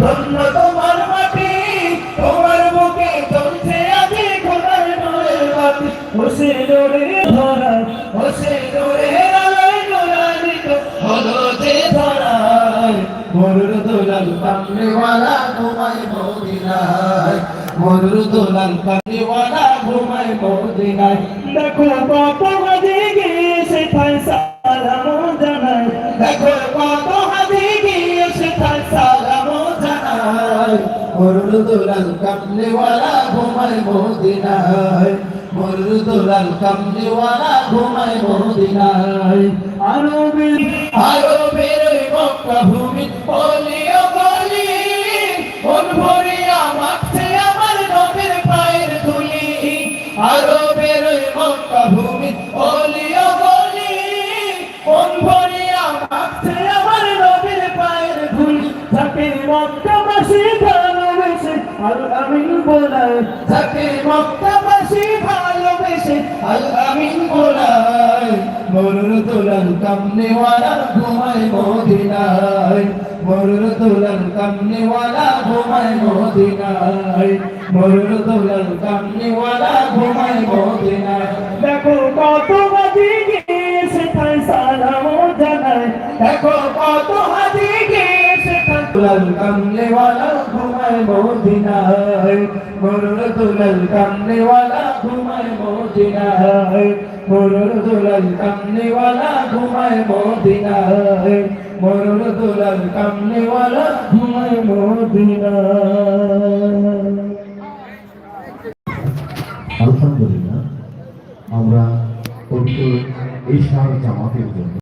ধন্য দোলাল কামড়েওয়ালা ঘুমায় মদিনায়। মরুর দোলাল কামড়েওয়ালা ঘুমায় মদিনায়। দেখো কত হাজি গিয়েছে ঠাই সালাম জানায়। দেখো কত হাজি গিয়েছে জানায় মরুর দোলাল কামড়েওয়ালা ঘুমায় মদিনায়। মরুর দোলাল কামড়েওয়ালা ঘুমায় মদিনায়। আরও বের আরও বেরোই মক্কা ভূমি বলিও বলি মন ভরিয়া আমার নবীর পায়ের ধুলি। আরও বেরোই মক্কা ভূমি বলিও বলি মন ভরিয়া মাখছে আমার নবীর পায়ের ধুলি। মক্কাবাসী ভালোবেসে আল আমিন বলায় যাকে মক্কাবাসী ভালোবেসে। আল আমিন বলায়, মরুর দোলাল কামনেওয়ালা ঘুমায় মদিনায়। মরুর দোলাল কামনেওয়ালা ঘুমায় মদিনায়। মরুর দোলাল কামনেওয়ালা ঘুমায় মদিনায়। দেখো কত হাজি গিয়েছে তাই সালাম জানায়। দেখো কত হাজি তাই দুলাল কামনেওয়ালা ঘুমায় মদিনায় মরুর দুলাল কামনেওয়ালা ঘুমায় মদিনায় মরুর দুলাল কামনেওয়ালা ঘুমায় মদিনায় মরুর দুলাল কামনেওয়ালা ঘুমায় মদিনায় আলহামদুলিল্লাহ, আমরা পবিত্র ঈশার জামাতের জন্য